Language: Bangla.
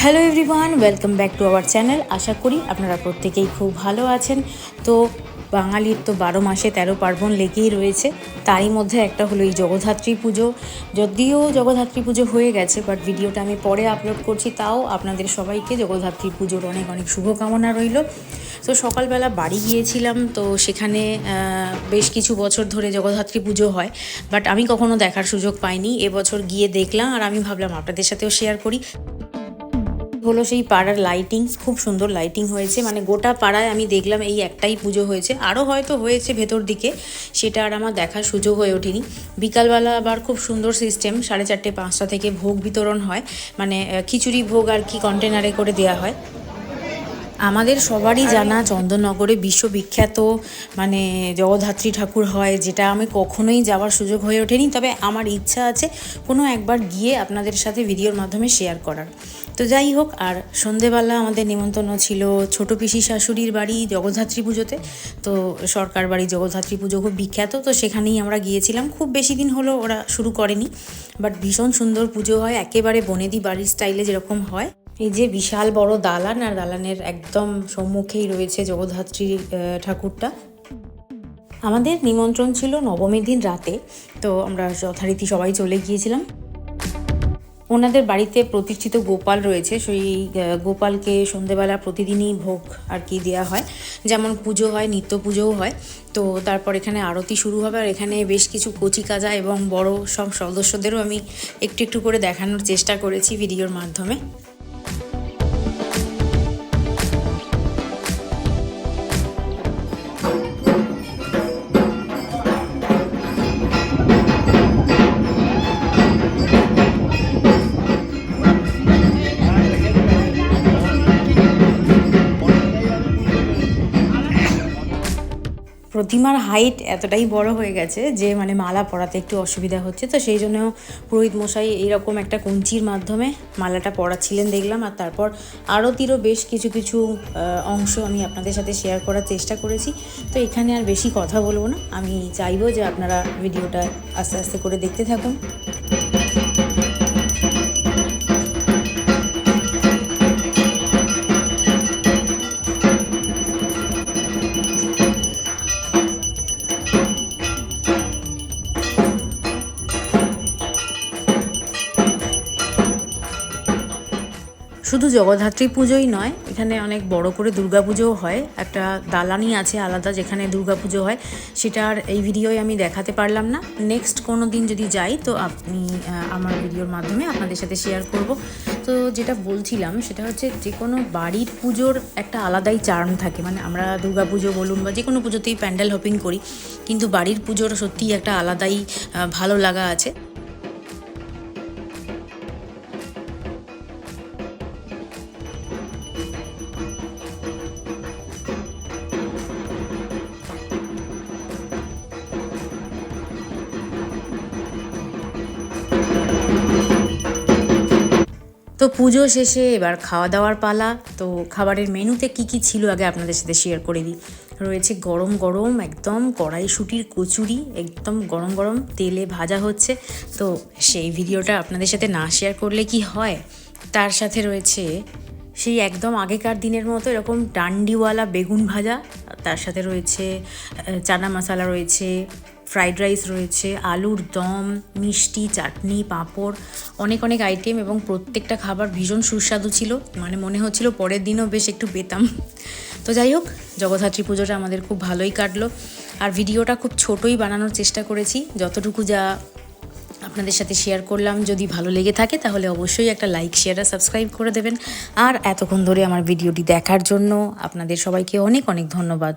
Hello everyone welcome back to our channel আশা করি আপনারা প্রত্যেকেই খুব ভালো আছেন। তো বাঙালির তো বারো মাসে তেরো পার্বণ লেগেই রয়েছে। তারই মধ্যে একটা হলো এই জগদ্ধাত্রী পুজো। যদিও জগদ্ধাত্রী পুজো হয়ে গেছে বাট ভিডিওটা আমি পরে আপলোড করছি, তাও আপনাদের সবাইকে জগদ্ধাত্রী পুজোর অনেক অনেক শুভকামনা রইল। তো সকালবেলা বাড়ি গিয়েছিলাম, তো সেখানে বেশ কিছু বছর ধরে জগদ্ধাত্রী পুজো হয় বাট আমি কখনো দেখার সুযোগ পাইনি। এবছর গিয়ে দেখলাম আর আমি ভাবলাম আপনাদের সাথেও শেয়ার করি। হলো সেই পাড়ার লাইটিং খুব সুন্দর লাইটিং হয়েছে। মানে গোটা পাড়ায় আমি দেখলাম এই একটাই পুজো হয়েছে। আরও হয়তো হয়েছে ভেতর দিকে, সেটা আর আমার দেখার সুযোগ হয়ে ওঠেনি। বিকালবেলা আবার খুব সুন্দর সিস্টেম সাড়ে চারটে, পাঁচটা থেকে ভোগ বিতরণ হয়। মানে খিচুড়ি ভোগ আর কি কন্টেনারে করে দেওয়া হয়। আমাদের সবারই জানা চন্দননগরে বিশ্ববিখ্যাত মানে জগদ্ধাত্রী ঠাকুর হয়, যেটা আমি কখনোই যাওয়ার সুযোগ হয়ে ওঠেনি। তবে আমার ইচ্ছা আছে কোনো একবার গিয়ে আপনাদের সাথে ভিডিওর মাধ্যমে শেয়ার করার। তো যাই হোক, আর সন্ধেবেলা আমাদের নিমন্ত্রণ ছিল ছোট পিসি শাশুড়ির বাড়ি জগদ্ধাত্রী পুজোতে। তো সরকার বাড়ি জগদ্ধাত্রী পুজো খুব বিখ্যাত, তো সেখানেই আমরা গিয়েছিলাম। খুব বেশি দিন হলো ওরা শুরু করেনি বাট ভীষণ সুন্দর পুজো হয়। একেবারে বনেদি বাড়ির স্টাইলে যেরকম হয়। এই যে বিশাল বড় দালান আর দালানের একদম সম্মুখেই রয়েছে জগদ্ধাত্রী ঠাকুরটা। আমাদের নিমন্ত্রণ ছিল নবমীর দিন রাতে, তো আমরা যথারীতি সবাই চলে গিয়েছিলাম। ওনাদের বাড়িতে প্রতিষ্ঠিত গোপাল রয়েছে, সেই গোপালকে সন্ধেবেলা প্রতিদিনই ভোগ আর কি দেওয়া হয়। যেমন পুজো হয়, নিত্য পুজোও হয়। তো তারপর এখানে আরতি শুরু হবে আর এখানে বেশ কিছু কচি কাজা এবং বড় সব সদস্যদেরও আমি একটু একটু করে দেখানোর চেষ্টা করেছি ভিডিওর মাধ্যমে। প্রতিমার হাইট এতটাই বড় হয়ে গেছে যে মানে মালা পরাতে একটু অসুবিধা হচ্ছে। তো সেই জন্য পুরোহিত মশাই এইরকম একটা কঞ্চির মাধ্যমে মালাটা পরাচ্ছিলেন দেখলাম। আর তারপর আরতিরও বেশ কিছু কিছু অংশ আমি আপনাদের সাথে শেয়ার করার চেষ্টা করেছি। তো এখানে আর বেশি কথা বলব না। আমি চাইব যে আপনারা ভিডিওটা আস্তে আস্তে করে দেখতে থাকুন। শুধু জগদ্ধাত্রী পুজোই নয়, এখানে অনেক বড় করে দুর্গাপুজোও হয়। একটা দালানি আছে আলাদা যেখানে দুর্গাপুজো হয় সেটা আর এই ভিডিওয় আমি দেখাতে পারলাম না। নেক্সট কোনো দিন যদি যাই, তো আপনি আমার ভিডিওর মাধ্যমে আপনাদের সাথে শেয়ার করব। তো যেটা বলছিলাম, সেটা হচ্ছে যে কোনো বাড়ির পুজোর একটা আলাদাই চার্ম থাকে। মানে আমরা দুর্গাপুজো বলুন বা যে কোনো পুজোতেই প্যান্ডেল হপিং করি, কিন্তু বাড়ির পুজোর সত্যিই একটা আলাদাই ভালো লাগা আছে। তো পুজো শেষে এবার খাওয়া দাওয়ার পালা। তো খাবারের মেনুতে কি কি ছিল আগে আপনাদের সাথে শেয়ার করে দিই। রয়েছে গরম গরম, একদম কড়াইশুটির কচুরি, একদম গরম গরম তেলে ভাজা হচ্ছে। তো সেই ভিডিওটা আপনাদের সাথে না শেয়ার করলে কি হয়? তার সাথে রয়েছে সেই একদম আগেকার দিনের মতো এরকম ডান্ডিওয়ালা বেগুন ভাজা, তার সাথে রয়েছে চানা মশলা রয়েছে ফ্রাইড রাইস রয়েছে, আলুর দম, মিষ্টি, চাটনি, পাঁপড়, অনেক অনেক আইটেম এবং প্রত্যেকটা খাবার ভীষণ সুস্বাদু ছিল। মানে মনে হচ্ছিল পরের দিনও বেশ একটু পেতাম। তো যাই হোক, জগদ্ধাত্রী পুজোটা আমাদের খুব ভালোই কাটলো। আর ভিডিওটা খুব ছোটোই বানানোর চেষ্টা করেছি। যতটুকু যা আপনাদের সাথে শেয়ার করলাম, যদি ভালো লেগে থাকে, তাহলে অবশ্যই একটা লাইক শেয়ার আর সাবস্ক্রাইব করে দেবেন। আর এতক্ষণ ধরে আমার ভিডিওটি দেখার জন্য আপনাদের সবাইকে অনেক অনেক ধন্যবাদ।